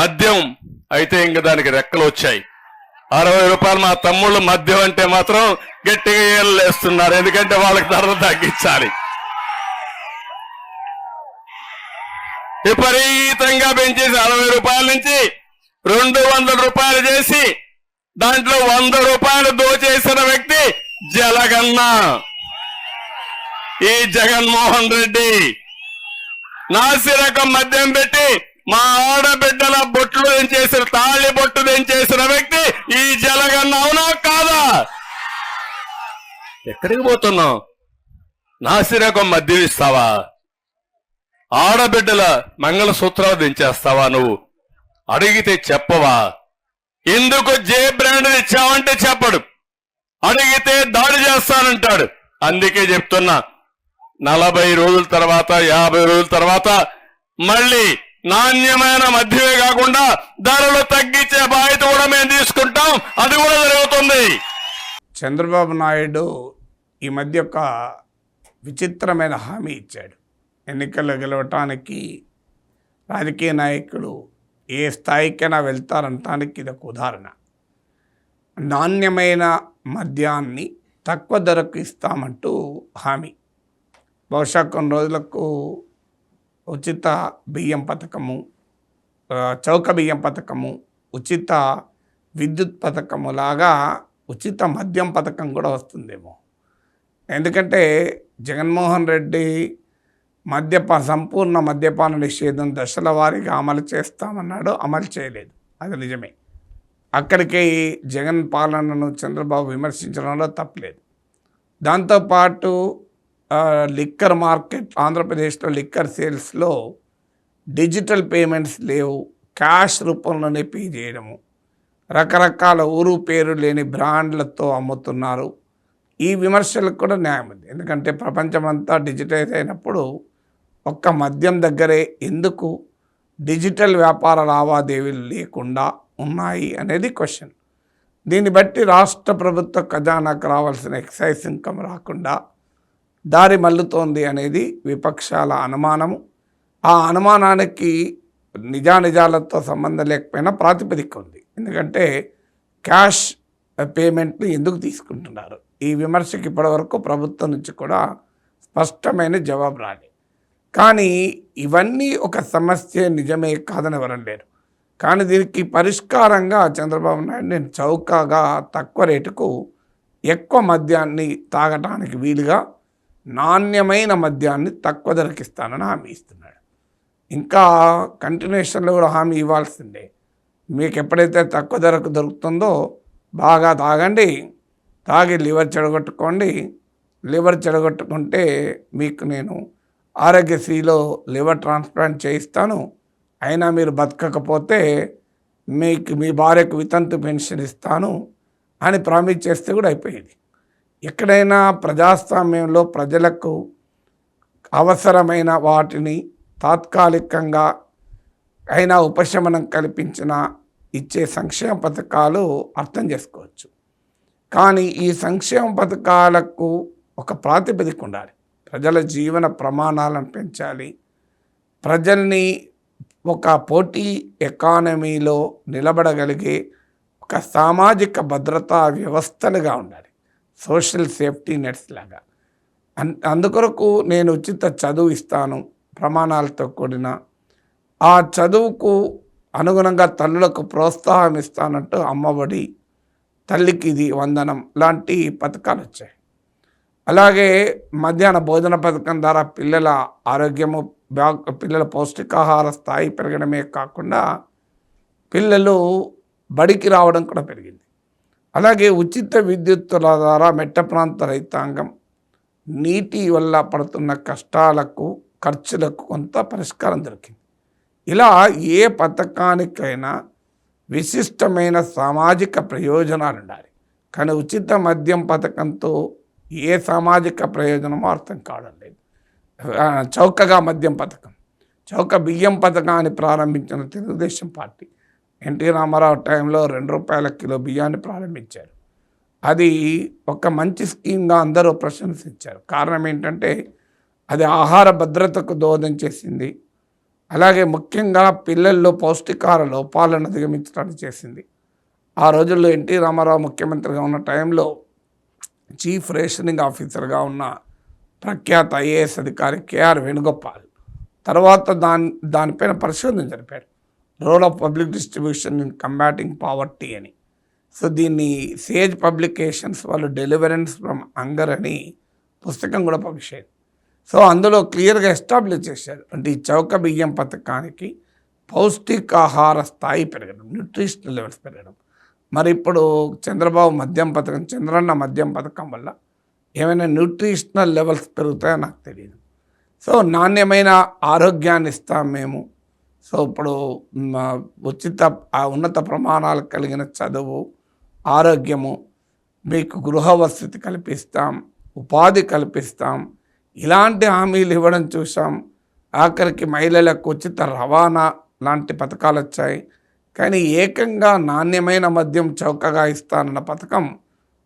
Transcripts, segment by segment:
మద్యం అయితే ఇంక దానికి రెక్కలు వచ్చాయి. అరవై రూపాయలు మా తమ్ముళ్ళు మద్యం అంటే మాత్రం గట్టిగా ఏళ్ళేస్తున్నారు ఎందుకంటే వాళ్ళకి ధరలు తగ్గించాలి. విపరీతంగా పెంచేసి అరవై రూపాయల నుంచి రెండు వందల రూపాయలు చేసి దాంట్లో వంద రూపాయలు దోచేసిన వ్యక్తి జలగన్న. ఈ జగన్మోహన్ రెడ్డి. నాసి రకం మద్యం పెట్టి మా ఆడబిడ్డల బొట్లు చేసిన తాళి బొట్టు చేసిన వ్యక్తి ఈ జలగన్న అవునా కాదా? ఎక్కడికి పోతున్నావు? నాసిరకం మద్యం ఇస్తావా ఆడబిడ్డల మంగళసూత్రాలు దించేస్తావా నువ్వు? అడిగితే చెప్పవా? ఎందుకు జే బ్రాండ్ ఇచ్చావంటే చెప్పడు. అడిగితే దాడి చేస్తానంటాడు. అందుకే చెప్తున్నా నలభై రోజుల తర్వాత యాభై రోజుల తర్వాత మళ్ళీ నాణ్యమైన మధ్యమే కాకుండా ధరలు తగ్గించే బాధ్యత కూడా మేము తీసుకుంటాం. అది కూడా జరుగుతుంది. చంద్రబాబు నాయుడు ఈ మధ్య ఒక విచిత్రమైన హామీ ఇచ్చాడు. ఎన్నికల్లో గెలవటానికి రాజకీయ నాయకులు ఏ స్థాయికైనా వెళ్తారంటానికి ఇది ఒక ఉదాహరణ. నాణ్యమైన మద్యాన్ని తక్కువ ధరకు ఇస్తామంటూ హామీ. బహుశా కొన్ని రోజులకు ఉచిత బియ్యం పథకము చౌక బియ్యం పథకము ఉచిత విద్యుత్ పథకము లాగా ఉచిత మద్యం పథకం కూడా వస్తుందేమో. ఎందుకంటే జగన్మోహన్ రెడ్డి మద్యపా సంపూర్ణ మద్యపాన నిషేధం దశల వారీగా అమలు చేస్తామన్నాడు అమలు చేయలేదు. అది నిజమే. అక్కడికి జగన్ పాలనను చంద్రబాబు విమర్శించడంలో తప్పలేదు. దాంతోపాటు లిక్కర్ మార్కెట్ ఆంధ్రప్రదేశ్లో లిక్కర్ సేల్స్లో డిజిటల్ పేమెంట్స్ లేవు. క్యాష్ రూపంలోనే పే చేయడము. రకరకాల ఊరు పేరు లేని బ్రాండ్లతో అమ్ముతున్నారు. ఈ విమర్శలకు కూడా న్యాయం ఉంది. ఎందుకంటే ప్రపంచమంతా డిజిటైజ్ అయినప్పుడు ఒక్క మద్యం దగ్గరే ఎందుకు డిజిటల్ వ్యాపార లావాదేవీలు లేకుండా ఉన్నాయి అనేది క్వశ్చన్. దీన్ని బట్టి రాష్ట్ర ప్రభుత్వ ఖజానాకు రావాల్సిన ఎక్సైజ్ ఇన్కమ్ రాకుండా దారి మల్లుతోంది అనేది విపక్షాల అనుమానము. ఆ అనుమానానికి నిజానిజాలతో సంబంధం లేకపోయినా ప్రాతిపదిక ఉంది. ఎందుకంటే క్యాష్ పేమెంట్లు ఎందుకు తీసుకుంటున్నారు? ఈ విమర్శకి ఇప్పటివరకు ప్రభుత్వం నుంచి కూడా స్పష్టమైన జవాబు రాలి. కానీ ఇవన్నీ ఒక సమస్య నిజమే కాదని ఎవరం లేరు. కానీ దీనికి పరిష్కారంగా చంద్రబాబు నాయుడు నేను చౌకగా తక్కువ రేటుకు ఎక్కువ మద్యాన్ని తాగటానికి వీలుగా నాణ్యమైన మద్యాన్ని తక్కువ ధరకి ఇస్తానని హామీ ఇస్తున్నాడు. ఇంకా కంటిన్యూషన్లో కూడా హామీ ఇవ్వాల్సిందే. మీకు ఎప్పుడైతే తక్కువ ధరకు దొరుకుతుందో బాగా తాగండి తాగి లివర్ చెడగొట్టుకోండి. లివర్ చెడగొట్టుకుంటే మీకు నేను ఆరోగ్యశ్రీలో లివర్ ట్రాన్స్ప్లాంట్ చేయిస్తాను. అయినా మీరు బతకకపోతే మీకు మీ భార్యకు వితంతు పెన్షన్ ఇస్తాను అని ప్రామిస్ చేస్తే కూడా అయిపోయేది. ఎక్కడైనా ప్రజాస్వామ్యంలో ప్రజలకు అవసరమైన వాటిని తాత్కాలికంగా అయినా ఉపశమనం కల్పించిన ఇచ్చే సంక్షేమ పథకాలు అర్థం చేసుకోవచ్చు. కానీ ఈ సంక్షేమ పథకాలకు ఒక ప్రాతిపదిక ఉండాలి. ప్రజల జీవన ప్రమాణాలను పెంచాలి. ప్రజల్ని ఒక పోటీ ఎకానమీలో నిలబడగలిగే ఒక సామాజిక భద్రతా వ్యవస్థలుగా ఉండాలి. సోషల్ సేఫ్టీ నెట్స్ లాగా. అన్ అందుకొరకు నేను ఉచిత చదువు ఇస్తాను ప్రమాణాలతో కూడిన. ఆ చదువుకు అనుగుణంగా తల్లులకు ప్రోత్సాహం ఇస్తానంటూ అమ్మఒడి తల్లికి ఇది వందనం లాంటి పథకాలు వచ్చాయి. అలాగే మధ్యాహ్న భోజన పథకం ద్వారా పిల్లల ఆరోగ్యము పిల్లల పౌష్టికాహార స్థాయి పెరగడమే కాకుండా పిల్లలు బడికి రావడం కూడా పెరిగింది. అలాగే ఉచిత విద్యుత్తుల ద్వారా మెట్ట ప్రాంత రైతాంగం నీటి వల్ల పడుతున్న కష్టాలకు ఖర్చులకు కొంత పరిష్కారం దొరికింది. ఇలా ఏ పథకానికైనా విశిష్టమైన సామాజిక ప్రయోజనాలు ఉండాలి కానీ ఉచిత మద్యం పథకంతో ఏ సామాజిక ప్రయోజనమో అర్థం కావడం లేదు. చౌకగా మద్యం పథకం చౌక బియ్యం పథకాన్ని ప్రారంభించిన తెలుగుదేశం పార్టీ ఎన్టీ రామారావు టైంలో రెండు రూపాయల కిలో బియ్యాన్ని ప్రారంభించారు. అది ఒక మంచి స్కీమ్గా అందరూ ప్రశంసించారు. కారణం ఏంటంటే అది ఆహార భద్రతకు దోహదం చేసింది. అలాగే ముఖ్యంగా పిల్లల్లో పౌష్టికార లోపాలను అధిగమించడానికి చేసింది. ఆ రోజుల్లో ఎన్టీ రామారావు ముఖ్యమంత్రిగా ఉన్న టైంలో చీఫ్ రేషనింగ్ ఆఫీసర్గా ఉన్న ప్రఖ్యాత ఐఏఎస్ అధికారి కేఆర్ వేణుగోపాల్ తర్వాత దాని దానిపైన పరిశోధన జరిపారు. Role of public distribution in combating poverty అని. సో దీన్ని సేజ్ పబ్లికేషన్స్ వాళ్ళు డెలివరెన్స్ ఫ్రమ్ అంగర్ అని పుస్తకం కూడా పబ్లిష్ అయింది సో అందులో క్లియర్గా ఎస్టాబ్లిష్ చేశారు. అంటే ఈ చౌక బియ్యం పథకానికి పౌష్టికాహార స్థాయి పెరగడం న్యూట్రిషనల్ లెవెల్స్ పెరగడం. మరి ఇప్పుడు చంద్రబాబు మద్యం పథకం చంద్రన్న మద్యం పథకం వల్ల ఏమైనా న్యూట్రిషనల్ లెవెల్స్ పెరుగుతాయో నాకు తెలియదు సో నాణ్యమైన ఆరోగ్యాన్ని ఇస్తాం మేము సో ఇప్పుడు ఉచిత ఆ ఉన్నత ప్రమాణాలు కలిగిన చదువు ఆరోగ్యము మీకు గృహ వసతి కల్పిస్తాం ఉపాధి కల్పిస్తాం ఇలాంటి హామీలు ఇవ్వడం చూసాం ఆఖరికి మహిళలకు ఉచిత రవాణా లాంటి పథకాలు వచ్చాయి. కానీ ఏకంగా నాణ్యమైన మద్యం చౌకగా ఇస్తానన్న పథకం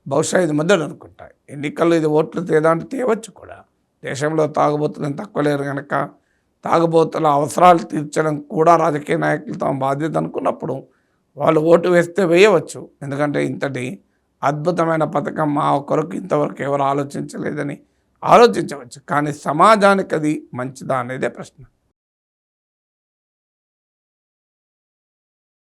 బహుశా ఇది మొదలు అనుకుంటా. ఎన్నికల్లో ఇది ఓట్లు తేదాంటి తేవచ్చు కూడా. దేశంలో తాగుబోతులను తక్కువ లేరు కనుక తాగుబోతుల అవసరాలు తీర్చడం కూడా రాజకీయ నాయకులు తమ బాధ్యత అనుకున్నప్పుడు వాళ్ళు ఓటు వేస్తే వేయవచ్చు. ఎందుకంటే ఇంతటి అద్భుతమైన పథకం మా కొరకు ఇంతవరకు ఎవరు ఆలోచించలేదని ఆలోచించవచ్చు. కానీ సమాజానికి అది మంచిదా అనేదే ప్రశ్న.